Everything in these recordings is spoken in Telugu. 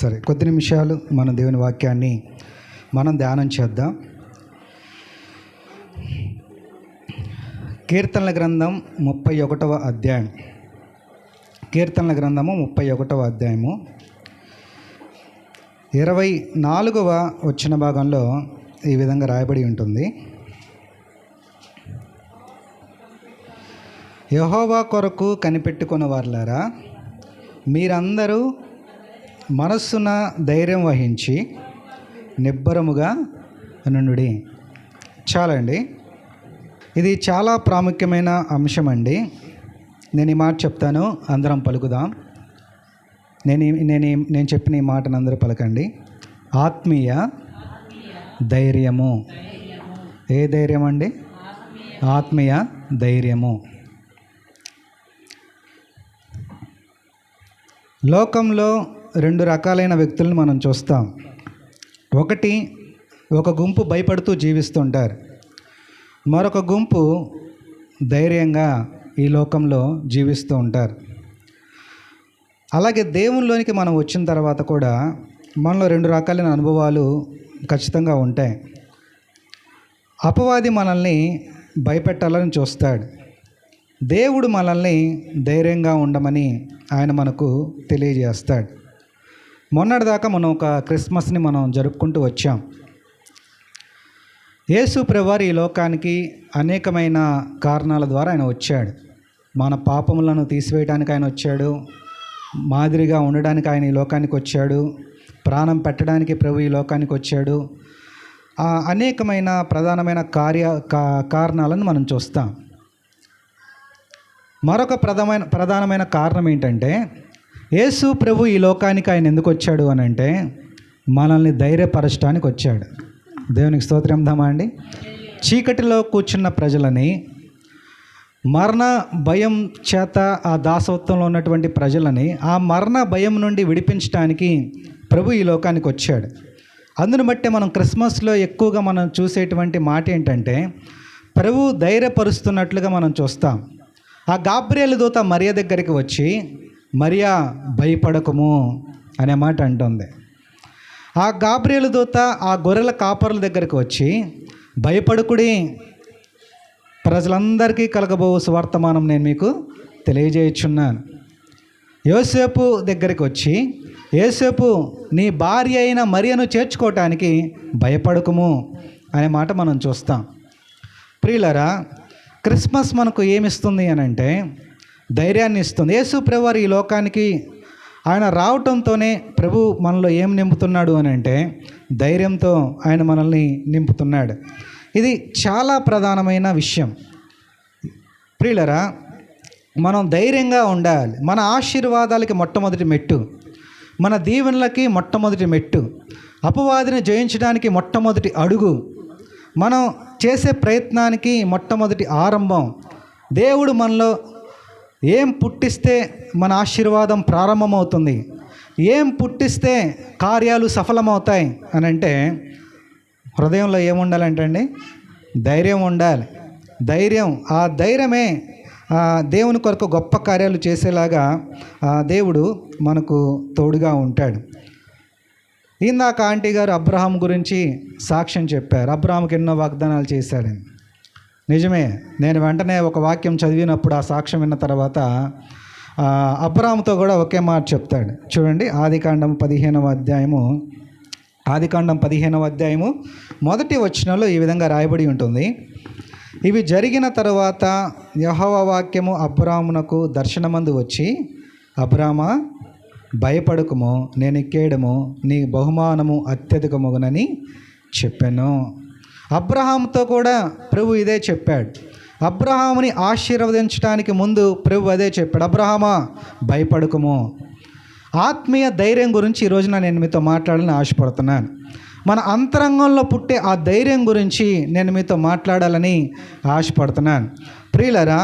సరే కొద్ది నిమిషాలు మన దేవుని వాక్యాన్ని మనం ధ్యానం చేద్దాం. కీర్తనల గ్రంథం ముప్పై ఒకటవ అధ్యాయం. కీర్తనల గ్రంథము ముప్పై ఒకటవ అధ్యాయము. ఇరవై నాలుగవ వచ్చిన భాగంలో ఈ విధంగా రాయబడి ఉంటుంది. యహోవా కొరకు కనిపెట్టుకున్న వారులారా మీరందరూ మనస్సున ధైర్యం వహించి నిబ్బరముగా నుండి చాలండి. ఇది చాలా ప్రాముఖ్యమైన అంశం అండి నేను ఈ మాట చెప్తాను అందరం పలుకుదాం. నేను నేను నేను చెప్పిన ఈ మాటను అందరూ పలకండి. ఆత్మీయ ధైర్యము. ఏ ధైర్యం అండి ఆత్మీయ ధైర్యము. లోకంలో రెండు రకాలైన వ్యక్తులను మనం చూస్తాం. ఒకటి ఒక గుంపు భయపడుతూ జీవిస్తుంటారు. మరొక గుంపు ధైర్యంగా ఈ లోకంలో జీవిస్తూ ఉంటారు. అలాగే దేవునిలోనికి మనం వచ్చిన తర్వాత కూడా మనలో రెండు రకాలైన అనుభవాలు ఖచ్చితంగా ఉంటాయి. అపవాది మనల్ని భయపెట్టాలని చూస్తాడు. దేవుడు మనల్ని ధైర్యంగా ఉండమని ఆయన మనకు తెలియజేస్తాడు. మొన్నటిదాకా మనం ఒక క్రిస్మస్ని మనం జరుపుకుంటూ వచ్చాం. యేసు ప్రభువారు ఈ లోకానికి అనేకమైన కారణాల ద్వారా ఆయన వచ్చాడు. మన పాపములను తీసివేయడానికి ఆయన వచ్చాడు. మాదిరిగా ఉండడానికి ఆయన ఈ లోకానికి వచ్చాడు. ప్రాణం పెట్టడానికి ప్రభు ఈ లోకానికి వచ్చాడు. అనేకమైన ప్రధానమైన కార్య కారణాలను మనం చూస్తాం. మరొక ప్రధానమైన ప్రధానమైన కారణం ఏంటంటే యేసు ప్రభు ఈ లోకానికి ఆయన ఎందుకు వచ్చాడు అని అంటే మనల్ని ధైర్యపరచడానికి వచ్చాడు. దేవునికి స్తోత్రం దామా అండి. చీకటిలో కూర్చున్న ప్రజలని మరణ భయం చేత ఆ దాసత్వంలో ఉన్నటువంటి ప్రజలని ఆ మరణ భయం నుండి విడిపించడానికి ప్రభు ఈ లోకానికి వచ్చాడు. అందును బట్టి మనం క్రిస్మస్లో ఎక్కువగా మనం చూసేటువంటి మాట ఏంటంటే ప్రభు ధైర్యపరుస్తున్నట్లుగా మనం చూస్తాం. ఆ గాబ్రియల్ దూత మరియ దగ్గరికి వచ్చి మరియా భయపడకము అనే మాట అంటుంది. ఆ గాబ్రియల్ దూత ఆ గొర్రెల కాపరుల దగ్గరికి వచ్చి భయపడకుడి ప్రజలందరికీ కలగబో సువర్తమానం నేను మీకు తెలియజేయచున్నాను. యోసేపు దగ్గరికి వచ్చి యోసేపు నీ భార్య అయిన మరియను చేర్చుకోవటానికి భయపడకుము అనే మాట మనం చూస్తాం. ప్రియులరా క్రిస్మస్ మనకు ఏమిస్తుంది అని అంటే ధైర్యాన్ని ఇస్తుంది. యేసు ప్రభువారు ఈ లోకానికి ఆయన రావటంతోనే ప్రభు మనలో ఏం నింపుతున్నాడు అని అంటే ధైర్యంతో ఆయన మనల్ని నింపుతున్నాడు. ఇది చాలా ప్రధానమైన విషయం. ప్రియులరా మనం ధైర్యంగా ఉండాలి. మన ఆశీర్వాదాలకి మొట్టమొదటి మెట్టు మన దీవెనలకి మొట్టమొదటి మెట్టు అపవాదిని జయించడానికి మొట్టమొదటి అడుగు మనం చేసే ప్రయత్నానికి మొట్టమొదటి ఆరంభం దేవుడు మనలో ఏం పుట్టిస్తే మన ఆశీర్వాదం ప్రారంభమవుతుంది? ఏం పుట్టిస్తే కార్యాలు సఫలమవుతాయి? అని అంటే హృదయంలో ఏముండాలంటే అండి ధైర్యం ఉండాలి. ధైర్యం ఆ ధైర్యమే దేవుని కొరకు గొప్ప కార్యాలు చేసేలాగా దేవుడు మనకు తోడుగా ఉంటాడు. ఇందాక ఆంటీ గారు అబ్రహాం గురించి సాక్ష్యం చెప్పారు. అబ్రహాంకి ఎన్నో వాగ్దానాలు చేశాడని నిజమే నేను వెంటనే ఒక వాక్యం చదివినప్పుడు ఆ సాక్ష్యం విన్న తర్వాత అబ్రామ్తో కూడా ఒకే మాట చెప్తాడు. చూడండి ఆదికాండం పదిహేనవ అధ్యాయము ఆదికాండం పదిహేనవ అధ్యాయము మొదటి వచనంలో ఈ విధంగా రాయబడి ఉంటుంది. ఇవి జరిగిన తరువాత యహోవ వాక్యము అబ్రామునకు దర్శనమందు వచ్చి అబ్రామ భయపడకము నేను ఎక్కేయడము నీ బహుమానము అత్యధికమగునని చెప్పాను. అబ్రహాంతో కూడా ప్రభు ఇదే చెప్పాడు. అబ్రహాముని ఆశీర్వదించడానికి ముందు ప్రభు అదే చెప్పాడు. అబ్రహామా భయపడకము. ఆత్మీయ ధైర్యం గురించి ఈరోజు నేను మీతో మాట్లాడాలని ఆశపడుతున్నాను. మన అంతరంగంలో పుట్టే ఆ ధైర్యం గురించి నేను మీతో మాట్లాడాలని ఆశపడుతున్నాను. ప్రియులరా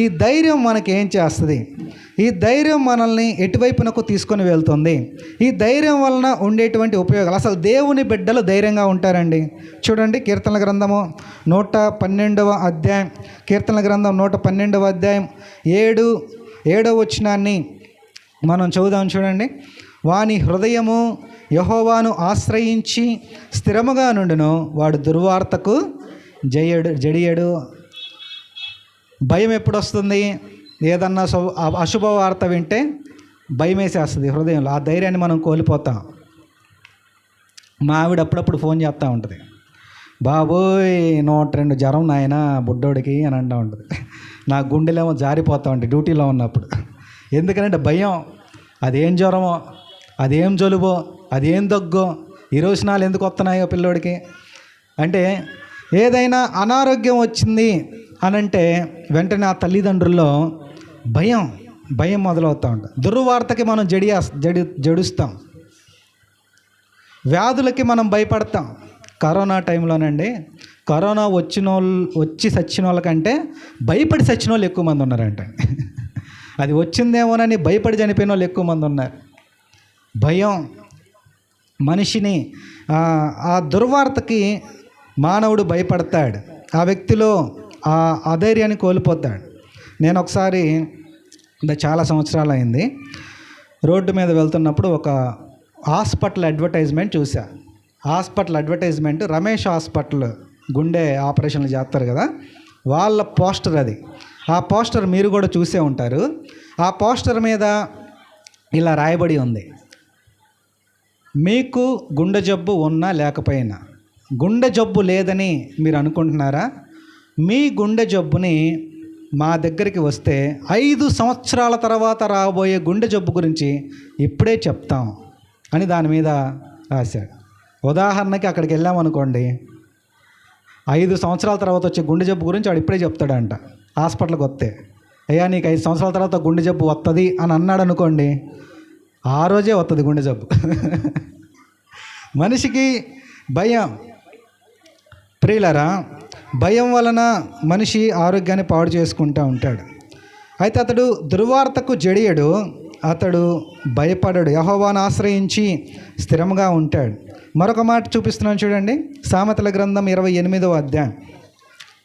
ఈ ధైర్యం మనకి ఏం చేస్తుంది? ఈ ధైర్యం మనల్ని ఎటువైపునకు తీసుకొని వెళ్తుంది? ఈ ధైర్యం వలన ఉండేటువంటి ఉపయోగాలు అసలు దేవుని బిడ్డలు ధైర్యంగా ఉంటారండి? చూడండి కీర్తనల గ్రంథము నూట పన్నెండవ అధ్యాయం కీర్తనల గ్రంథం నూట పన్నెండవ అధ్యాయం ఏడు ఏడవ వచనాన్ని మనం చదువుదాం చూడండి. వాని హృదయము యహోవాను ఆశ్రయించి స్థిరముగా నుండును వాడు దుర్వార్తకు జయడు జడియడు భయం ఎప్పుడు వస్తుంది ఏదన్నా శుభ అశుభ వార్త వింటే భయం వేసేస్తుంది హృదయంలో. ఆ ధైర్యాన్ని మనం కోల్పోతాం. మా ఆవిడ అప్పుడప్పుడు ఫోన్ చేస్తూ ఉంటుంది. బాబోయ్ నూట రెండు జ్వరం నాయన బుడ్డోడికి అని అంటూ ఉంటుంది. నా గుండెలేమో జారిపోతూ ఉంటాయి డ్యూటీలో ఉన్నప్పుడు. ఎందుకంటే భయం. అదేం జ్వరమో అదేం జలుబో అదేం దగ్గో ఈ రోజు నాలు ఎందుకు వస్తున్నాయో పిల్లోడికి? అంటే ఏదైనా అనారోగ్యం వచ్చింది అనంటే వెంటనే ఆ తల్లిదండ్రుల్లో భయం భయం మొదలవుతూ ఉంటుంది. దుర్వార్తకి మనం జడియా జడి జడుస్తాం. వ్యాధులకి మనం భయపడతాం. కరోనా టైంలోనండి కరోనా వచ్చిన వాళ్ళు వచ్చి చచ్చిన వాళ్ళకంటే భయపడి చచ్చిన వాళ్ళు ఎక్కువ మంది ఉన్నారంట. అది వచ్చిందేమోనని భయపడి చనిపోయిన వాళ్ళు ఎక్కువ మంది ఉన్నారు. భయం మనిషిని ఆ, ఆ దుర్వార్తకి మానవుడు భయపడతాడు. ఆ వ్యక్తిలో ఆ అధైర్యాన్ని కోల్పోతాడు. నేను ఒకసారి అంటే చాలా సంవత్సరాలు అయింది రోడ్డు మీద వెళ్తున్నప్పుడు ఒక హాస్పిటల్ అడ్వర్టైజ్మెంట్ చూసా హాస్పిటల్ అడ్వర్టైజ్మెంట్ రమేష్ హాస్పిటల్ గుండె ఆపరేషన్లు చేస్తారు కదా వాళ్ళ పోస్టర్ అది. ఆ పోస్టర్ మీరు కూడా చూసే ఉంటారు. ఆ పోస్టర్ మీద ఇలా రాయబడి ఉంది. మీకు గుండె జబ్బు ఉన్నా లేకపోయినా గుండె జబ్బు లేదని మీరు అనుకుంటున్నారా? మీ గుండె జబ్బుని మా దగ్గరికి వస్తే ఐదు సంవత్సరాల తర్వాత రాబోయే గుండె జబ్బు గురించి ఇప్పుడే చెప్తాం అని దాని మీద రాశాడు. ఉదాహరణకి అక్కడికి వెళ్ళామనుకోండి ఐదు సంవత్సరాల తర్వాత వచ్చే గుండె జబ్బు గురించి వాడు ఇప్పుడే చెప్తాడంట. హాస్పిటల్కి వస్తే అయ్యా నీకు ఐదు సంవత్సరాల తర్వాత గుండె జబ్బు వస్తుంది అని అన్నాడు అనుకోండి. ఆ రోజే వస్తుంది గుండె జబ్బు. మనిషికి భయం. ప్రియులరా భయం వలన మనిషి ఆరోగ్యాన్ని పాడు చేసుకుంటూ ఉంటాడు. అయితే అతడు దుర్వార్తకు జడియడు అతడు భయపడడు. యహోవాను ఆశ్రయించి స్థిరంగా ఉంటాడు. మరొక మాట చూపిస్తున్నాను చూడండి. సామెతల గ్రంథం ఇరవై ఎనిమిదవ అధ్యాయం.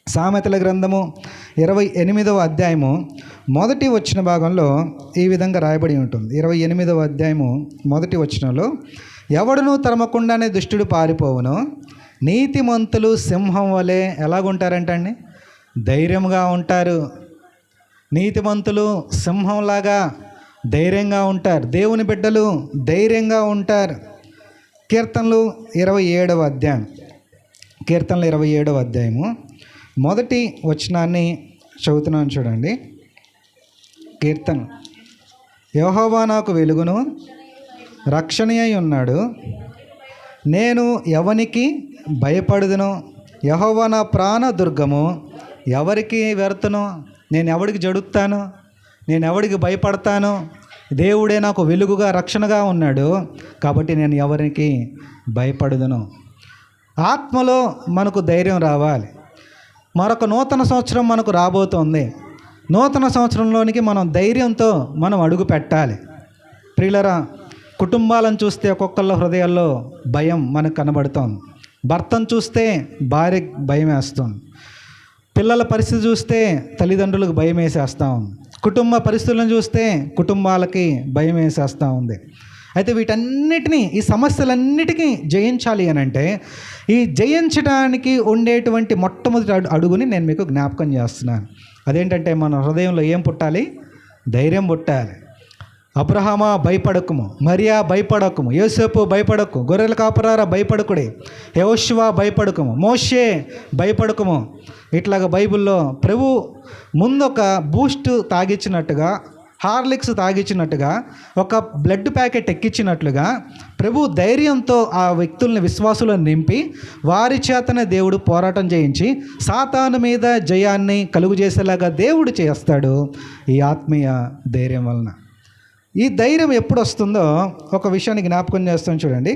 సామెతల గ్రంథము ఇరవై ఎనిమిదవ అధ్యాయము మొదటి వచ్చిన భాగంలో ఈ విధంగా రాయబడి ఉంటుంది. ఇరవై ఎనిమిదవ అధ్యాయము మొదటి వచనంలో ఎవడును తరమకుండానే దుష్టుడు పారిపోవును? నీతిమంతులు సింహం వలె ఎలాగుంటారంటండి? ధైర్యంగా ఉంటారు. నీతిమంతులు సింహంలాగా ధైర్యంగా ఉంటారు. దేవుని బిడ్డలు ధైర్యంగా ఉంటారు. కీర్తనలు ఇరవై ఏడవ అధ్యాయం. కీర్తనలు ఇరవై ఏడవ అధ్యాయము. మొదటి వచనాన్ని చదువుతున్నాను చూడండి. కీర్తన. యెహోవా నాకు వెలుగును రక్షణీయ ఉన్నాడు. నేను ఎవనికి భయపడుదును? యహోవ నా ప్రాణ దుర్గము. ఎవరికి వెరతను? నేను ఎవడికి జడుతాను నేను ఎవడికి భయపడతాను? దేవుడే నాకు వెలుగుగా రక్షణగా ఉన్నాడు. కాబట్టి నేను ఎవరికి భయపడదును? ఆత్మలో మనకు ధైర్యం రావాలి. మరొక నూతన సంవత్సరం మనకు రాబోతోంది. నూతన సంవత్సరంలోనికి మనం ధైర్యంతో మనం అడుగు పెట్టాలి. ప్రియులరా కుటుంబాలను చూస్తే ఒక్కొక్కళ్ళ హృదయాల్లో భయం మనకు కనబడుతోంది. భర్తను చూస్తే భార్య భయం వేస్తుంది. పిల్లల పరిస్థితి చూస్తే తల్లిదండ్రులకు భయం వేసేస్తూ ఉంది. కుటుంబ పరిస్థితులను చూస్తే కుటుంబాలకి భయం వేసేస్తూ ఉంది. అయితే వీటన్నిటినీ ఈ సమస్యలన్నిటికీ జయించాలి అని అంటే ఈ జయించడానికి ఉండేటువంటి మొట్టమొదటి అడుగుని నేను మీకు జ్ఞాపకం చేస్తున్నాను. అదేంటంటే మన హృదయంలో ఏం పుట్టాలి? ధైర్యం పుట్టాలి. అబ్రహామా భయపడకుము మరియా భయపడకుము యోసేపు భయపడకు గొర్రెల కాపరారా భయపడకుడే యహోశివ భయపడకుము మోషే భయపడకుము. ఇట్లాగా బైబిల్లో ప్రభు ముందు ఒక బూస్ట్ తాగించినట్టుగా హార్లిక్స్ తాగించినట్టుగా ఒక బ్లడ్ ప్యాకెట్ ఎక్కించినట్లుగా ప్రభు ధైర్యంతో ఆ వ్యక్తుల్ని విశ్వాసులను నింపి వారి చేతనే దేవుడు పోరాటం చేయించి సాతాను మీద జయాన్ని కలుగు చేసేలాగా దేవుడు చేస్తాడు. ఈ ఆత్మీయ ధైర్యం వలన. ఈ ధైర్యం ఎప్పుడు వస్తుందో ఒక విషయాన్ని జ్ఞాపకం చేస్తాం చూడండి.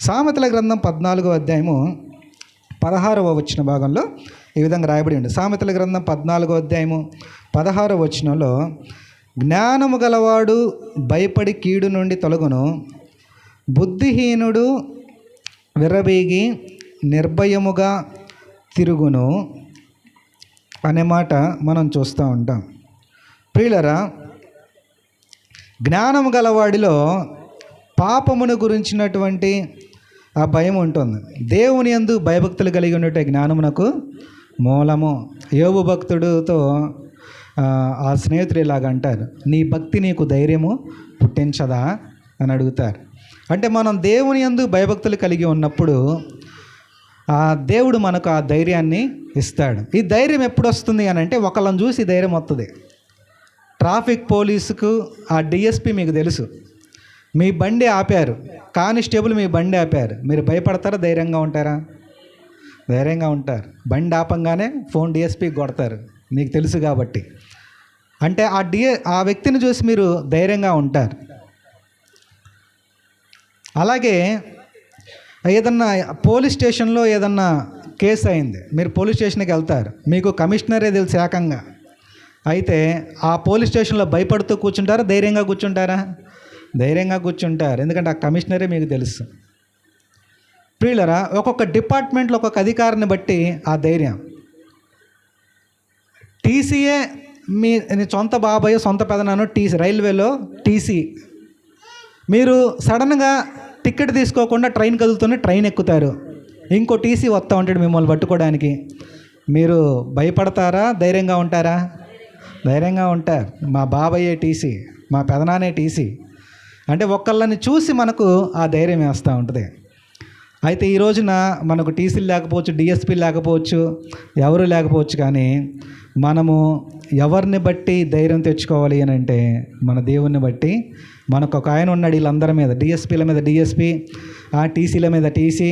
సామెతల గ్రంథం పద్నాలుగో అధ్యాయము పదహారవ వచ్చిన భాగంలో ఈ విధంగా రాయబడి ఉంది. సామెతల గ్రంథం పద్నాలుగో అధ్యాయము పదహారవ వచనంలో జ్ఞానము గలవాడు భయపడి కీడు నుండి తొలగును బుద్ధిహీనుడు విర్రబీగి నిర్భయముగా తిరుగును అనే మాట మనం చూస్తూ ఉంటాం. ప్రియులరా జ్ఞానం గలవాడిలో పాపమును గురించినటువంటి ఆ భయం ఉంటుంది. దేవుని యందు భయభక్తులు కలిగి ఉన్నట్టు జ్ఞానమునకు మూలము. యోగు భక్తుడితో ఆ, స్నేహితులు ఇలాగ అంటారు నీ భక్తి నీకు ధైర్యము పుట్టించదా? అని అడుగుతారు. అంటే మనం దేవుని యందు భయభక్తులు కలిగి ఉన్నప్పుడు ఆ దేవుడు మనకు ఆ ధైర్యాన్ని ఇస్తాడు. ఈ ధైర్యం ఎప్పుడు వస్తుంది అని అంటే ఒకళ్ళని చూసి ధైర్యం వస్తుంది ట్రాఫిక్ పోలీసుకు ఆ డిఎస్పి మీకు తెలుసు. మీ బండి ఆపారు. కానిస్టేబుల్ మీ బండి ఆపారు. మీరు భయపడతారా? ధైర్యంగా ఉంటారా? ధైర్యంగా ఉంటారు. బండి ఆపంగానే ఫోన్ డిఎస్పి కొడతారు. మీకు తెలుసు కాబట్టి. అంటే ఆ డిఏ ఆ వ్యక్తిని చూసి మీరు ధైర్యంగా ఉంటారు. అలాగే ఏదన్నా పోలీస్ స్టేషన్లో ఏదన్నా కేసు అయింది. మీరు పోలీస్ స్టేషన్కి వెళ్తారు. మీకు కమిషనరే తెలుసు ఏకంగా. అయితే ఆ పోలీస్ స్టేషన్లో భయపడుతూ కూర్చుంటారా? ధైర్యంగా కూర్చుంటారా? ధైర్యంగా కూర్చుంటారు. ఎందుకంటే ఆ కమిషనరే మీకు తెలుసు. ప్రియులరా ఒక్కొక్క డిపార్ట్మెంట్లో ఒక్కొక్క అధికారిని బట్టి ఆ ధైర్యం. టీసీఏ మీ సొంత బాబాయ్ సొంత పెదనాను టీసీ రైల్వేలో టీసీ. మీరు సడన్గా టికెట్ తీసుకోకుండా ట్రైన్ కదులుతూనే ట్రైన్ ఎక్కుతారు. ఇంకో టీసీ వస్తూ ఉంటాడు మిమ్మల్ని పట్టుకోవడానికి. మీరు భయపడతారా? ధైర్యంగా ఉంటారా? ధైర్యంగా ఉంటారు మా బాబాయే టీసీ మా పెదనానే టీసీ. అంటే ఒకళ్ళని చూసి మనకు ఆ ధైర్యం వేస్తూ ఉంటుంది. అయితే ఈ రోజున మనకు టీసీలు లేకపోవచ్చు డిఎస్పీ లేకపోవచ్చు ఎవరు లేకపోవచ్చు కానీ మనము ఎవరిని బట్టి ధైర్యం తెచ్చుకోవాలి అని అంటే మన దేవుణ్ణి బట్టి మనకు ఒక ఆయన ఉన్నాడు వీళ్ళందరి మీద డిఎస్పీల మీద డిఎస్పీ ఆ టీసీల మీద టీసీ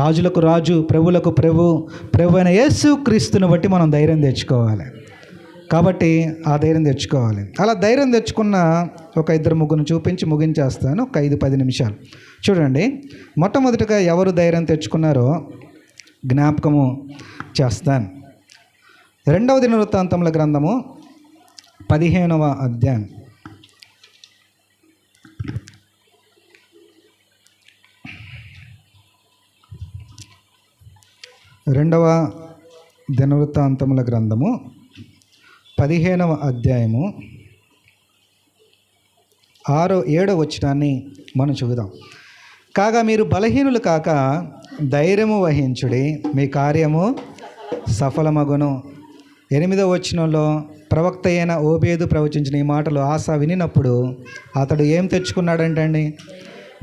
రాజులకు రాజు ప్రభులకు ప్రభు ప్రభు అయిన యేసు క్రీస్తుని బట్టి మనం ధైర్యం తెచ్చుకోవాలి. కాబట్టి ఆ ధైర్యం తెచ్చుకోవాలి. అలా ధైర్యం తెచ్చుకున్న ఒక ఇద్దరు ముగ్గురు చూపించి ముగించేస్తాను. ఒక ఐదు పది నిమిషాలు. చూడండి మొట్టమొదటిగా ఎవరు ధైర్యం తెచ్చుకున్నారో జ్ఞాపకము చేస్తాను. రెండవ దినవృత్తాంతముల గ్రంథము పదిహేనవ అధ్యాయం. రెండవ దినవృత్తాంతముల గ్రంథము పదిహేనవ అధ్యాయము ఆరో ఏడో వచ్చినాన్ని మనం చూద్దాం. కాగా మీరు బలహీనులు కాక ధైర్యము వహించుడి మీ కార్యము సఫలమగును. ఎనిమిదో వచనంలో ప్రవక్త అయిన ఓబేదు ప్రవచించిన ఈ మాటలు ఆశ వినినప్పుడు అతడు ఏం తెచ్చుకున్నాడంటండి?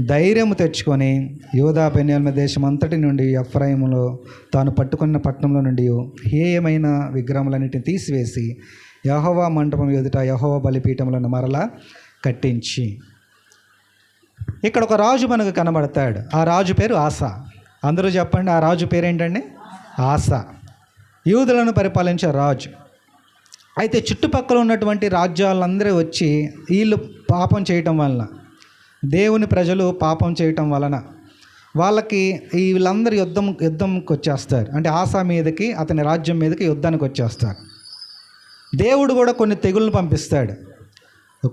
ధైర్యము తెచ్చుకొని యోధా బెన్యాల్మ దేశం అంతటి నుండి ఎఫ్రాయిములో తాను పట్టుకున్న పట్టణంలో నుండి హేయమైన విగ్రహములన్నిటిని తీసివేసి యహోవా మండపం ఎదుట యహోవా బలిపీఠములను మరలా కట్టించి. ఇక్కడ ఒక రాజు మనకు కనబడతాడు. ఆ రాజు పేరు ఆశ అందరూ చెప్పండి ఆ రాజు పేరేంటండి? ఆశ యూదులను పరిపాలించే రాజు. అయితే చుట్టుపక్కల ఉన్నటువంటి రాజ్యాలందరూ వచ్చి వీళ్ళు పాపం చేయటం వలన దేవుని ప్రజలు పాపం చేయటం వలన వాళ్ళకి వీళ్ళందరూ యుద్ధం యుద్ధంకి వచ్చేస్తారు అంటే ఆశా మీదకి అతని రాజ్యం మీదకి యుద్ధానికి వచ్చేస్తారు దేవుడు కూడా కొన్ని తెగులను పంపిస్తాడు.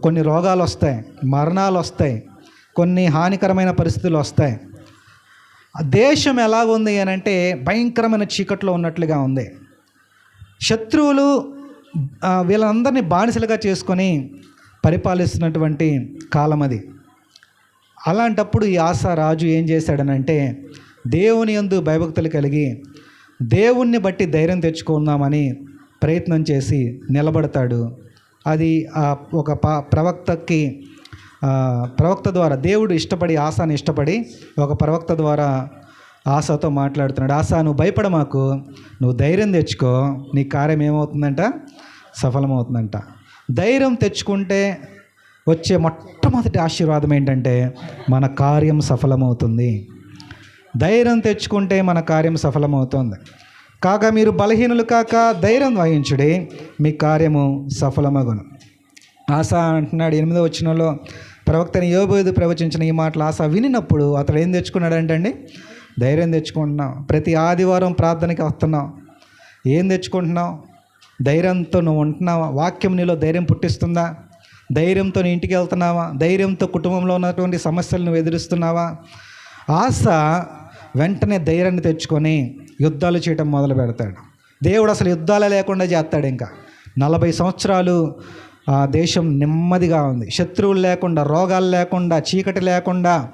కొన్ని రోగాలు వస్తాయి మరణాలు వస్తాయి కొన్ని హానికరమైన పరిస్థితులు వస్తాయి దేశం ఎలాగుంది అని అంటే భయంకరమైన చీకట్లో ఉన్నట్లుగా ఉంది. శత్రువులు వీళ్ళందరినీ బానిసలుగా చేసుకొని పరిపాలిస్తున్నటువంటి కాలం అది. అలాంటప్పుడు ఈ ఆశ రాజు ఏం చేశాడనంటే దేవుని యందు భయభక్తులు కలిగి దేవుణ్ణి బట్టి ధైర్యం తెచ్చుకుందామని ప్రయత్నం చేసి నిలబడతాడు. అది ఆ ఒక ప ప్రవక్తకి ప్రవక్త ద్వారా దేవుడు ఇష్టపడి ఆశాను ఇష్టపడి ఒక ప్రవక్త ద్వారా ఆశతో మాట్లాడుతున్నాడు. ఆశ నువ్వు భయపడ మాకు. నువ్వు ధైర్యం తెచ్చుకో. నీ కార్యం ఏమవుతుందంట? సఫలమవుతుందంట. ధైర్యం తెచ్చుకుంటే వచ్చే మొట్టమొదటి ఆశీర్వాదం ఏంటంటే మన కార్యం సఫలమవుతుంది. ధైర్యం తెచ్చుకుంటే మన కార్యం సఫలమవుతుంది. కాగా మీరు బలహీనులు కాక ధైర్యం వహించుడి మీ కార్యము సఫలమగును. ఆశ అంటున్నాడు ఎనిమిదో వచ్చినలో ప్రవక్తని యోబోదు ప్రవచించిన ఈ మాటలు ఆశ వినినప్పుడు అతడు ఏం తెచ్చుకున్నాడంటండి? ధైర్యం తెచ్చుకుంటున్నాం. ప్రతి ఆదివారం ప్రార్థనకి వస్తున్నాం. ఏం తెచ్చుకుంటున్నావు ధైర్యంతో నువ్వు ఉంటున్నావా? వాక్యం నీలో ధైర్యం పుట్టిస్తుందా? ధైర్యంతో నీ ఇంటికి వెళ్తున్నావా? ధైర్యంతో కుటుంబంలో ఉన్నటువంటి సమస్యలు నువ్వు ఎదురుస్తున్నావా? ఆశ వెంటనే ధైర్యాన్ని తెచ్చుకొని యుద్ధాలు చేయటం మొదలు పెడతాడు. దేవుడు అసలు యుద్ధాలే లేకుండా చేస్తాడు ఇంకా. నలభై సంవత్సరాలు ఆ దేశం నెమ్మదిగా ఉంది. శత్రువులు లేకుండా రోగాలు లేకుండా చీకటి లేకుండా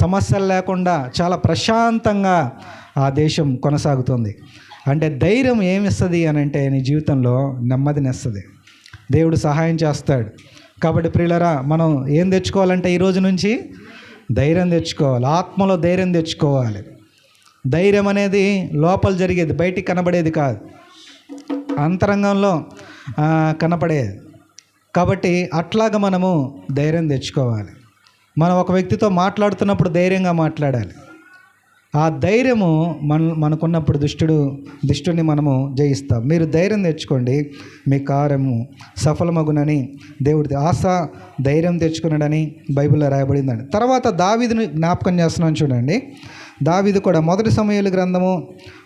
సమస్యలు లేకుండా చాలా ప్రశాంతంగా ఆ దేశం కొనసాగుతుంది. అంటే ధైర్యం ఏమిస్తుంది అని అంటే నీ జీవితంలో నెమ్మదినిస్తుంది దేవుడు సహాయం చేస్తాడు. కాబట్టి ప్రియులరా మనం ఏం తెచ్చుకోవాలంటే ఈ రోజు నుంచి ధైర్యం తెచ్చుకోవాలి. ఆత్మలో ధైర్యం తెచ్చుకోవాలి. ధైర్యం అనేది లోపల జరిగేది బయటికి కనబడేది కాదు. అంతరంగంలో కనపడేది. కాబట్టి అట్లాగా మనము ధైర్యం తెచ్చుకోవాలి. మనం ఒక వ్యక్తితో మాట్లాడుతున్నప్పుడు ధైర్యంగా మాట్లాడాలి. ఆ ధైర్యము మన మనకున్నప్పుడు దుష్టుడు దుష్టుని మనము జయిస్తాం. మీరు ధైర్యం తెచ్చుకోండి. మీ కార్యము సఫలమగునని దేవుడి ఆశ ధైర్యం తెచ్చుకున్నాడని బైబిల్లో రాయబడిందండి. తర్వాత దావీదుని జ్ఞాపకం చేస్తున్నాను చూడండి. దావీదు కూడా మొదటి సమయాల గ్రంథము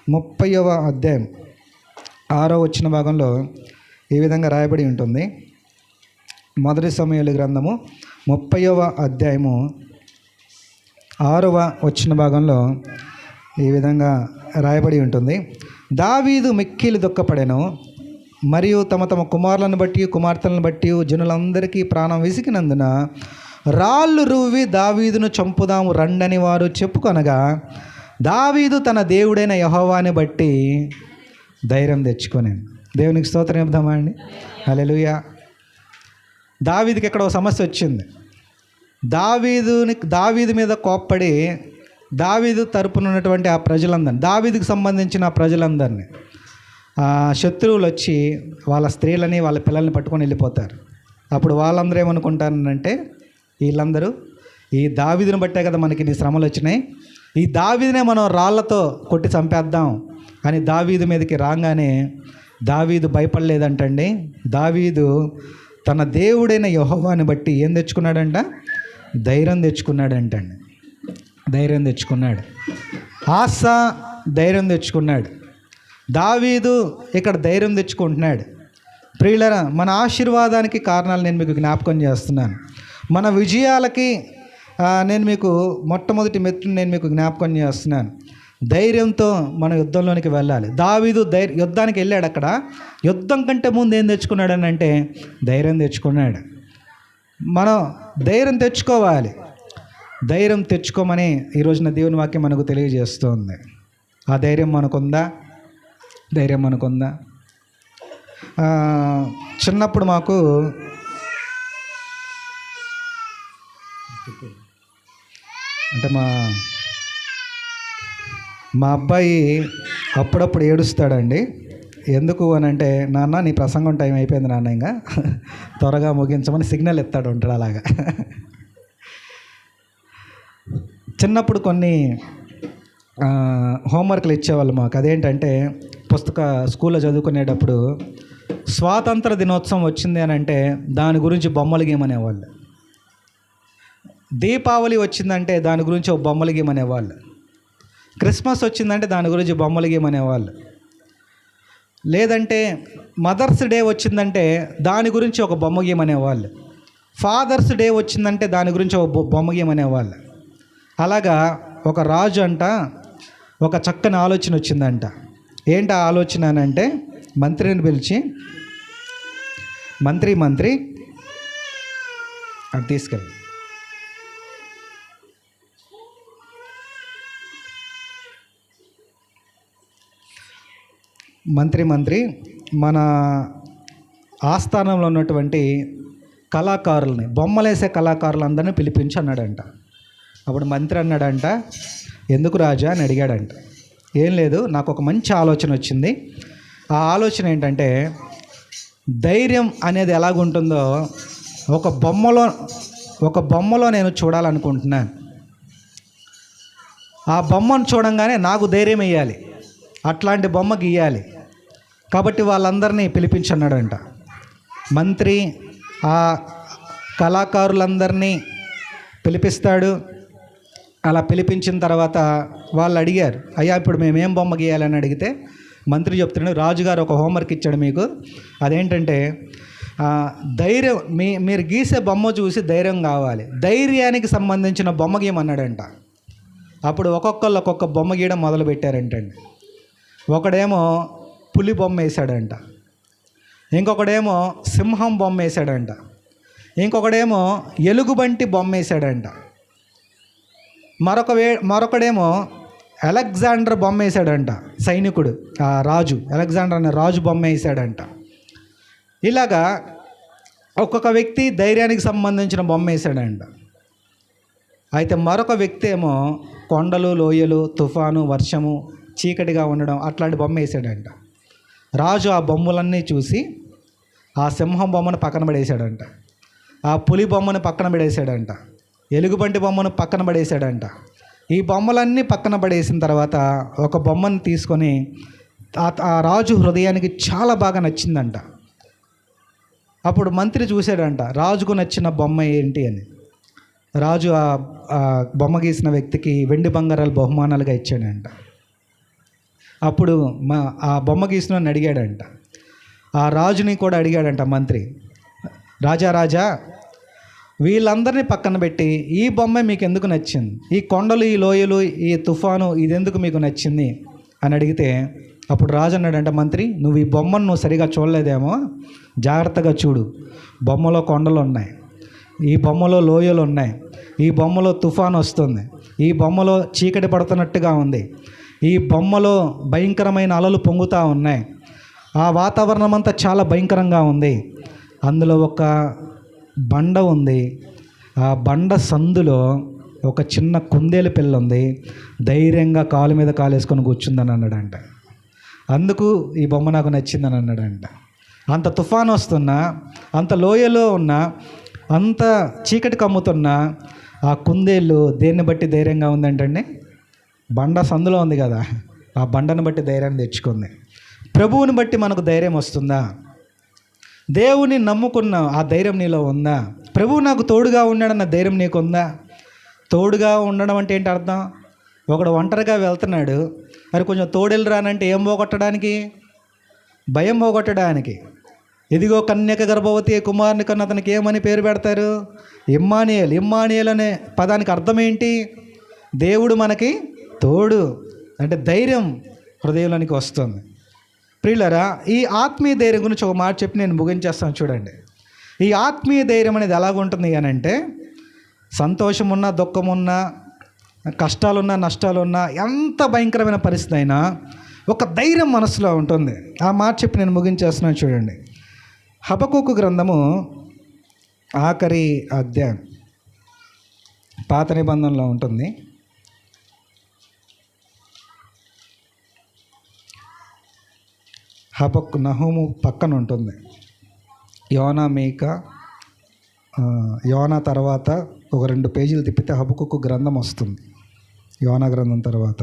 ముప్పైవ అధ్యాయం ఆరో వచ్చిన భాగంలో ఈ విధంగా రాయబడి ఉంటుంది. మొదటి సమయాల గ్రంథము ముప్పైవ అధ్యాయము ఆరవ వచ్చిన భాగంలో ఈ విధంగా రాయబడి ఉంటుంది. దావీదు మిక్కిలి దుఃఖపడెను మరియు తమ తమ కుమారులను బట్టి కుమార్తెలను బట్టి జనులందరికీ ప్రాణం విసికినందున రాళ్ళు రువ్వి దావీదును చంపుదాము రండని వారు చెప్పుకొనగా దావీదు తన దేవుడైన యహోవాని బట్టి ధైర్యం తెచ్చుకొని దేవునికి స్తోత్రం చెప్దామా అండి? అలెలుయ దావీదికి ఇక్కడ ఒక సమస్య వచ్చింది. దావీదుని దావీదు మీద కోప్పడి దావీదు తరపున ఉన్నటువంటి ఆ ప్రజలందరినీ దావీదికి సంబంధించిన ఆ ప్రజలందరినీ శత్రువులు వచ్చి వాళ్ళ స్త్రీలని వాళ్ళ పిల్లల్ని పట్టుకొని వెళ్ళిపోతారు. అప్పుడు వాళ్ళందరూ ఏమనుకుంటారంటే వీళ్ళందరూ ఈ దావీదుని బట్టే కదా మనకి నీ శ్రమలు వచ్చినాయి. ఈ దావీదినే మనం రాళ్ళతో కొట్టి చంపేద్దాం. అని దావీదు మీదకి రాగానే దావీదు భయపడలేదంటండి. దావీదు తన దేవుడైన యహోవాని బట్టి ఏం తెచ్చుకున్నాడంట? ధైర్యం తెచ్చుకున్నాడంటండి. ధైర్యం తెచ్చుకున్నాడు. ఆశ ధైర్యం తెచ్చుకున్నాడు. దావీదు ఇక్కడ ధైర్యం తెచ్చుకుంటున్నాడు. ప్రియులరా మన ఆశీర్వాదానికి కారణాలు నేను మీకు జ్ఞాపకం చేస్తున్నాను. మన విజయాలకి నేను మీకు మొట్టమొదటి మెట్లు నేను మీకు జ్ఞాపకం చేస్తున్నాను. ధైర్యంతో మన యుద్ధంలోనికి వెళ్ళాలి. దావీదు ధైర్య యుద్ధానికి వెళ్ళాడు అక్కడ. యుద్ధం కంటే ముందు ఏం తెచ్చుకున్నాడు అని అంటే ధైర్యం తెచ్చుకున్నాడు. మనం ధైర్యం తెచ్చుకోవాలి. ధైర్యం తెచ్చుకోమని ఈ రోజున దేవుని వాక్యం మనకు తెలియజేస్తుంది. ఆ ధైర్యం మనకుందా? ధైర్యం మనకుందా? చిన్నప్పుడు మాకు అంటే మా మా అబ్బాయి అప్పుడప్పుడు ఏడుస్తాడండి. ఎందుకు అని అంటే నాన్న నీ ప్రసంగం టైం అయిపోయింది నాన్న ఇంకా త్వరగా ముగించమని సిగ్నల్ ఎత్తాడు ఉంటాడు అలాగా. చిన్నప్పుడు కొన్ని హోంవర్క్లు ఇచ్చేవాళ్ళు మాకు. అదేంటంటే పుస్తక స్కూల్లో చదువుకునేటప్పుడు స్వాతంత్ర దినోత్సవం వచ్చింది అని అంటే దాని గురించి బొమ్మలు గీయమనేవాళ్ళు. దీపావళి వచ్చిందంటే దాని గురించి ఒక బొమ్మలు గీమనేవాళ్ళు క్రిస్మస్ వచ్చిందంటే దాని గురించి బొమ్మలు గీమనేవాళ్ళు లేదంటే మదర్స్ డే వచ్చిందంటే దాని గురించి ఒక బొమ్మ గీమనేవాళ్ళు ఫాదర్స్ డే వచ్చిందంటే దాని గురించి ఒక బొమ్మ బొమ్మ గీమనేవాళ్ళు అలాగా ఒక రాజు అంట ఒక చక్కని ఆలోచన వచ్చిందంట. ఏంటి ఆ ఆలోచన అని అంటే మంత్రిని పిలిచి మంత్రి మంత్రి అది తీసుకెళ్ళి. మంత్రి మంత్రి మన ఆస్థానంలో ఉన్నటువంటి కళాకారుల్ని బొమ్మలేసే కళాకారులందరినీ పిలిపించి అన్నాడంట అప్పుడు మంత్రి అన్నాడంట ఎందుకు రాజా? అని అడిగాడంట. ఏం లేదు నాకు ఒక మంచి ఆలోచన వచ్చింది. ఆ ఆలోచన ఏంటంటే ధైర్యం అనేది ఎలాగుంటుందో ఒక బొమ్మలో ఒక బొమ్మలో నేను చూడాలనుకుంటున్నాను ఆ బొమ్మను చూడంగానే నాకు ధైర్యం వేయాలి అట్లాంటి బొమ్మ గీయాలి కాబట్టి వాళ్ళందరినీ పిలిపించన్నాడంట. మంత్రి ఆ కళాకారులందరినీ పిలిపిస్తాడు. అలా పిలిపించిన తర్వాత వాళ్ళు అడిగారు అయ్యా ఇప్పుడు మేమేం బొమ్మ గీయాలని అడిగితే? మంత్రి చెప్తున్నాడు రాజుగారు ఒక హోంవర్క్ ఇచ్చాడు మీకు. అదేంటంటే ధైర్యం మీ మీరు గీసే బొమ్మ చూసి ధైర్యం కావాలి. ధైర్యానికి సంబంధించిన బొమ్మ గీయమన్నాడంట. అప్పుడు ఒక్కొక్కళ్ళు ఒక్కొక్క బొమ్మ గీయడం మొదలు పెట్టారంటండి ఒకడేమో పులి బొమ్మ వేశాడంట. ఇంకొకడేమో సింహం బొమ్మ వేసాడంట ఇంకొకడేమో ఎలుగుబంటి బొమ్మ వేసాడంట మరొక వే మరొకడేమో అలెగ్జాండర్ బొమ్మ వేసాడంట సైనికుడు ఆ రాజు అలెగ్జాండర్ అనే రాజు బొమ్మ వేసాడంట ఇలాగా ఒక్కొక్క వ్యక్తి ధైర్యానికి సంబంధించిన బొమ్మ వేసాడంట అయితే మరొక వ్యక్తి ఏమో కొండలు లోయలు తుఫాను వర్షము చీకటిగా ఉండడం అట్లాంటి బొమ్మ వేసాడంట రాజు ఆ బొమ్మలన్నీ చూసి ఆ సింహం బొమ్మను పక్కన పడేశాడంట. ఆ పులి బొమ్మను పక్కన పడేశాడంట. ఎలుగుబంటి బొమ్మను పక్కన పడేశాడంట. ఈ బొమ్మలన్నీ పక్కన పడేసిన తర్వాత ఒక బొమ్మను తీసుకొని ఆ- రాజు హృదయానికి చాలా బాగా నచ్చిందంట. అప్పుడు మంత్రి చూశాడంట రాజుకు నచ్చిన బొమ్మ ఏంటి? అని. రాజు ఆ బొమ్మ గీసిన వ్యక్తికి వెండి బంగారాలు బహుమానాలుగా ఇచ్చాడంట. అప్పుడు మా ఆ బొమ్మ గీసిన అడిగాడంట. ఆ రాజుని కూడా అడిగాడంట మంత్రి రాజా రాజా వీళ్ళందరినీ పక్కన పెట్టి ఈ బొమ్మ మీకు ఎందుకు నచ్చింది? ఈ కొండలు ఈ లోయలు ఈ తుఫాను ఇది ఎందుకు మీకు నచ్చింది? అని అడిగితే అప్పుడు రాజు అన్నాడంట మంత్రి నువ్వు ఈ బొమ్మను నువ్వు సరిగా చూడలేదేమో. జాగ్రత్తగా చూడు. బొమ్మలో కొండలు ఉన్నాయి. ఈ బొమ్మలో లోయలు ఉన్నాయి. ఈ బొమ్మలో తుఫాను వస్తుంది. ఈ బొమ్మలో చీకటి పడుతున్నట్టుగా ఉంది. ఈ బొమ్మలో భయంకరమైన అలలు పొంగుతూ ఉన్నాయి. ఆ వాతావరణం అంతా చాలా భయంకరంగా ఉంది. అందులో ఒక బండ ఉంది. ఆ బండ సందులో ఒక చిన్న కుందేలు పిల్ల ఉంది. ధైర్యంగా కాలు మీద కాలు వేసుకొని కూర్చుందని అన్నాడంట. అందుకు ఈ బొమ్మ నాకు నచ్చిందని అన్నాడంట. అంత తుఫాను వస్తున్నా అంత లోయలో ఉన్న అంత చీకటి కమ్ముతున్నా ఆ కుందేళ్ళు దేన్ని బట్టి ధైర్యంగా ఉందంటండి? బండ సందులో ఉంది కదా ఆ బండను బట్టి ధైర్యాన్ని తెచ్చుకుంది. ప్రభువుని బట్టి మనకు ధైర్యం వస్తుందా? దేవుని నమ్ముకున్న ఆ ధైర్యం నీలో ఉందా? ప్రభువు నాకు తోడుగా ఉన్నాడన్న ధైర్యం నీకు ఉందా తోడుగా ఉండడం అంటే ఏంటి అర్థం? ఒకడు ఒంటరిగా వెళ్తున్నాడు మరి కొంచెం తోడెళ్ళు రానంటే ఏం పోగొట్టడానికి? భయం పోగొట్టడానికి. ఇదిగో కన్యక గర్భవతి కుమారుని కన్నా అతనికి ఏమని పేరు పెడతారు? ఇమ్మానియల్. ఇమ్మానియల్ అనే పదానికి అర్థం ఏంటి? దేవుడు మనకి తోడు అంటే ధైర్యం హృదయంలోనికి వస్తుంది. ప్రియులరా ఈ ఆత్మీయ ధైర్యం గురించి ఒక మాట చెప్పి నేను ముగించేస్తాను చూడండి. ఈ ఆత్మీయ ధైర్యం అనేది ఎలాగుంటుంది అని అంటే సంతోషమున్నా దుఃఖమున్నా కష్టాలున్నా నష్టాలున్నా ఎంత భయంకరమైన పరిస్థితి అయినా ఒక ధైర్యం మనసులో ఉంటుంది. ఆ మాట చెప్పి నేను ముగించేస్తున్నాను చూడండి. హబకుకు గ్రంథము ఆఖరి అధ్యాయం పాత నిబంధనలో ఉంటుంది. హబక్ నహోము పక్కన ఉంటుంది. యోనా మేక యోనా తర్వాత ఒక రెండు పేజీలు తిప్పితే హబకుకు గ్రంథం వస్తుంది. యోనా గ్రంథం తర్వాత.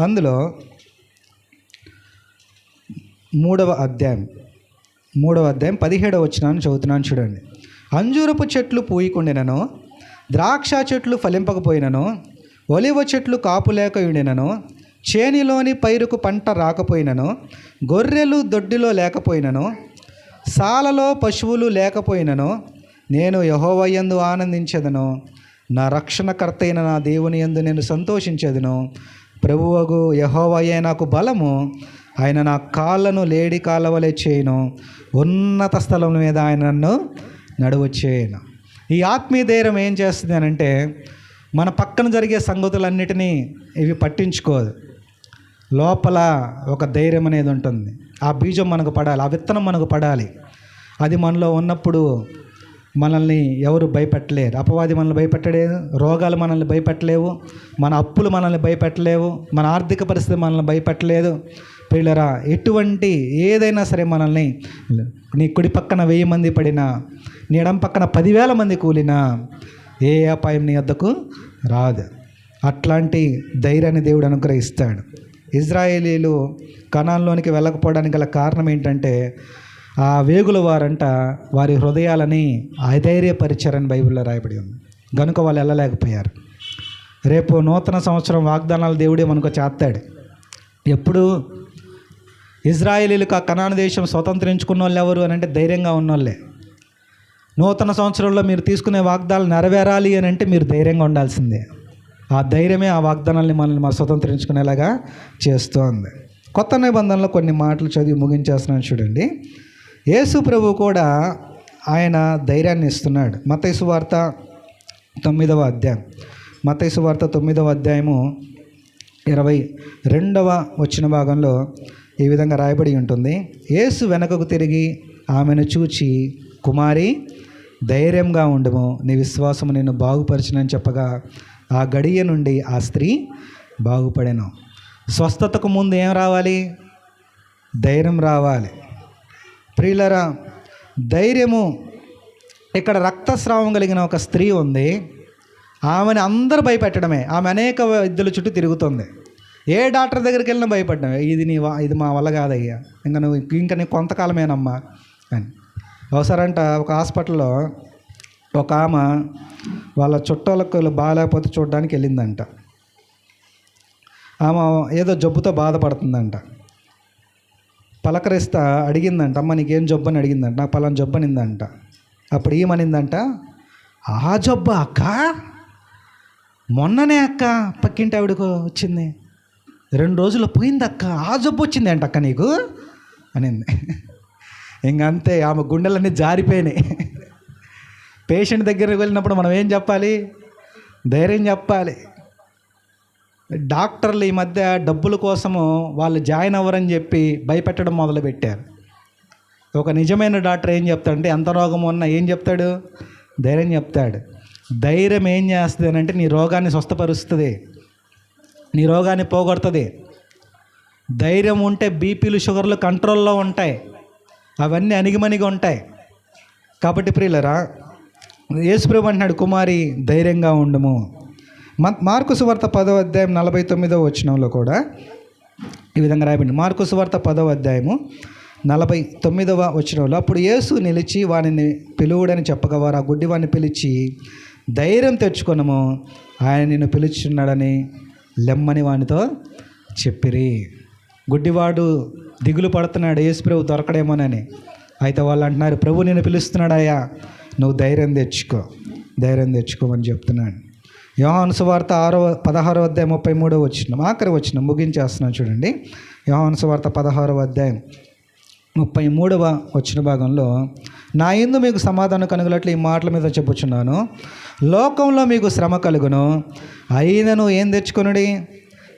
అందులో మూడవ అధ్యాయం మూడవ అధ్యాయం పదిహేడవ వచ్చినాను చదువుతున్నాను చూడండి. అంజూరపు చెట్లు పూయకుండినను ద్రాక్ష చెట్లు ఫలింపకపోయినను ఒలివ చెట్లు కాపు లేక ఉండినను చేనిలోని పైరుకు పంట రాకపోయినను గొర్రెలు దొడ్డిలో లేకపోయినను సాలలో పశువులు లేకపోయినను నేను యహోవయందు ఆనందించదను. నా రక్షణకర్త అయిన నా దేవుని యందు నేను సంతోషించదును. ప్రభువగు యహోవయే నాకు బలము ఆయన నా కాళ్ళను లేడి కాళ్ళవలే చేయను. ఉన్నత స్థలం మీద ఆయన నన్ను నడువ చేయను. ఈ ఆత్మీయ ధైర్యం ఏం చేస్తుంది అని అంటే మన పక్కన జరిగే సంగతులన్నిటినీ ఇవి పట్టించుకోదు. లోపల ఒక ధైర్యం అనేది ఉంటుంది. ఆ బీజం మనకు పడాలి ఆ విత్తనం మనకు పడాలి. అది మనలో ఉన్నప్పుడు మనల్ని ఎవరు భయపెట్టలేరు. అపవాది మనల్ని భయపెట్టలేదు రోగాలు మనల్ని భయపెట్టలేవు మన అప్పులు మనల్ని భయపెట్టలేవు మన ఆర్థిక పరిస్థితి మనల్ని భయపెట్టలేదు. పిల్లరా ఎటువంటి ఏదైనా సరే మనల్ని నీ కుడి పక్కన వెయ్యి మంది పడినా నీ ఎడం పక్కన పదివేల మంది కూలినా ఏ అపాయం నీ వద్దకు రాదు. అట్లాంటి ధైర్యాన్ని దేవుడు అనుగ్రహిస్తాడు. ఇజ్రాయేలీలు కణాల్లోనికి వెళ్ళకపోవడానికి గల కారణం ఏంటంటే ఆ వేగుల వారంట వారి హృదయాలని అధైర్యపరిచారని బైబిల్లో రాయబడి ఉంది. గనుక వాళ్ళు వెళ్ళలేకపోయారు. రేపు నూతన సంవత్సరం వాగ్దానాలు దేవుడే మనకు చేస్తాడు. ఎప్పుడు ఇజ్రాయేలీలకు ఆ కణాన దేశం స్వతంత్రించుకున్న వాళ్ళు ఎవరు అని అంటే ధైర్యంగా ఉన్నోళ్ళే. నూతన సంవత్సరంలో మీరు తీసుకునే వాగ్దాలు నెరవేరాలి అని అంటే మీరు ధైర్యంగా ఉండాల్సిందే. ఆ ధైర్యమే ఆ వాగ్దానాన్ని మనల్ని మన స్వతంత్రించుకునేలాగా చేస్తోంది. కొత్త నిబంధనలో కొన్ని మాటలు చదివి ముగించేస్తున్నాను చూడండి. యేసు ప్రభు కూడా ఆయన ధైర్యాన్ని ఇస్తున్నాడు. మతైసు వార్త తొమ్మిదవ అధ్యాయం. మతైసు వార్త తొమ్మిదవ అధ్యాయము ఇరవై రెండవ వచ్చిన భాగంలో ఈ విధంగా రాయబడి ఉంటుంది. యేసు వెనకకు తిరిగి ఆమెను చూచి కుమారి ధైర్యంగా ఉండము. నీ విశ్వాసము నిన్ను బాగుపరిచినని చెప్పగా ఆ గడియ నుండి ఆ స్త్రీ బాగుపడెను. స్వస్థతకు ముందు ఏం రావాలి? ధైర్యం రావాలి. ప్రియులరా ధైర్యము ఇక్కడ రక్తస్రావం కలిగిన ఒక స్త్రీ ఉంది. ఆమెను అందరూ భయపెట్టడమే. ఆమె అనేక వైద్యుల చుట్టూ తిరుగుతుంది. ఏ డాక్టర్ దగ్గరికి వెళ్ళినా భయపడ్డామే ఇది నీ ఇది మా వల్ల కాదయ్యా. ఇంకా నువ్వు ఇంకా నీ కొంతకాలమేనమ్మా అని. ఒకసారంట ఒక హాస్పిటల్లో ఒక ఆమె వాళ్ళ చుట్టాలకు బాగాలేకపోతే చూడడానికి వెళ్ళిందంట. ఆమె ఏదో జబ్బుతో బాధపడుతుందంట. పలకరిస్తా అడిగిందంట అమ్మ నీకేం జబ్బు? అని అడిగిందంట. నాకు పలానా జబ్బు అనిందంట. అప్పుడు ఏమనిందంట ఆ జబ్బు అక్క? మొన్ననే అక్క పక్కింటి ఆవిడకు వచ్చింది. రెండు రోజులు పోయింది అక్క. ఆ జబ్బు వచ్చింది అంట అక్క నీకు? అనింది. ఇంకంతే ఆమె గుండెలన్నీ జారిపోయినాయి. పేషెంట్ దగ్గరికి వెళ్ళినప్పుడు మనం ఏం చెప్పాలి? ధైర్యం చెప్పాలి. డాక్టర్లు ఈ మధ్య డబ్బుల కోసము వాళ్ళు జాయిన్ అవ్వరని చెప్పి భయపెట్టడం మొదలుపెట్టారు. ఒక నిజమైన డాక్టర్ ఏం చెప్తాడంటే ఎంత రోగం ఉన్నా ఏం చెప్తాడు? ధైర్యం చెప్తాడు. ధైర్యం ఏం చేస్తుంది అని అంటే నీ రోగాన్ని స్వస్థపరుస్తుంది. నీ రోగాన్ని పోగొడుతుంది. ధైర్యం ఉంటే బీపీలు షుగర్లు కంట్రోల్లో ఉంటాయి. అవన్నీ అణిగిమణిగి ఉంటాయి. కాబట్టి ప్రియులరా యేసుప్రభు అంటున్నాడు కుమారి ధైర్యంగా ఉండము. మ- మార్కు సువార్త పదవ అధ్యాయం నలభై తొమ్మిదవ వచనంలో కూడా ఈ విధంగా రాయబడింది. మార్కు సువార్త పదవ అధ్యాయము నలభై తొమ్మిదవ వచనంలో అప్పుడు యేసు నిలిచి వానిని పిలువుడని చెప్పగా వారు ఆ గుడ్డివాడిని పిలిచి ధైర్యం తెచ్చుకొనము. ఆయన నిన్ను పిలుచున్నాడని లెమ్మని వానితో చెప్పిరి. గుడ్డివాడు దిగులు పడుతున్నాడు యేసు ప్రభు దొరకడేమోనని. అయితే వాళ్ళు అంటున్నారు ప్రభు నేను పిలుస్తున్నాడయ్యా నువ్వు ధైర్యం తెచ్చుకో ధైర్యం తెచ్చుకోమని చెప్తున్నాను యోహాను సువార్త ఆరో పదహారో అధ్యాయం ముప్పై మూడో వచ్చిన ఆఖరి వచ్చిన ముగించేస్తున్నాను చూడండి. యోహాను సువార్త పదహారో అధ్యాయం ముప్పై మూడవ వచ్చిన భాగంలో నా ఎందు మీకు సమాధానం కనుగలట్లు ఈ మాటల మీద చెప్పుచున్నాను. లోకంలో మీకు శ్రమ కలుగును. అయినను ఏం తెచ్చుకొనుడి?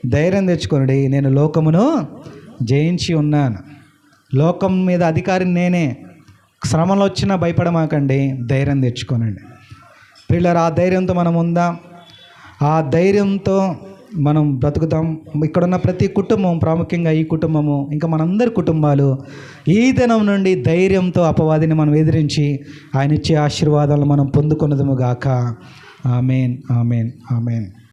ధైర్యం తెచ్చుకొనుడి. నేను లోకమును జయించి ఉన్నాను. లోకం మీద అధికారిని నేనే. శ్రమలు వచ్చినా భయపడమాకండి ధైర్యం తెచ్చుకోనండి. పిల్లలు ఆ ధైర్యంతో మనం ఉందాం. ఆ ధైర్యంతో మనం బ్రతుకుతాం ఇక్కడున్న ప్రతి కుటుంబం ప్రాముఖ్యంగా ఈ కుటుంబము ఇంకా మనందరి కుటుంబాలు ఈ దినం నుండి ధైర్యంతో అపవాదిని మనం ఎదిరించి ఆయన ఇచ్చే ఆశీర్వాదాలు మనం పొందుకున్నదము గాక. Amen amen amen.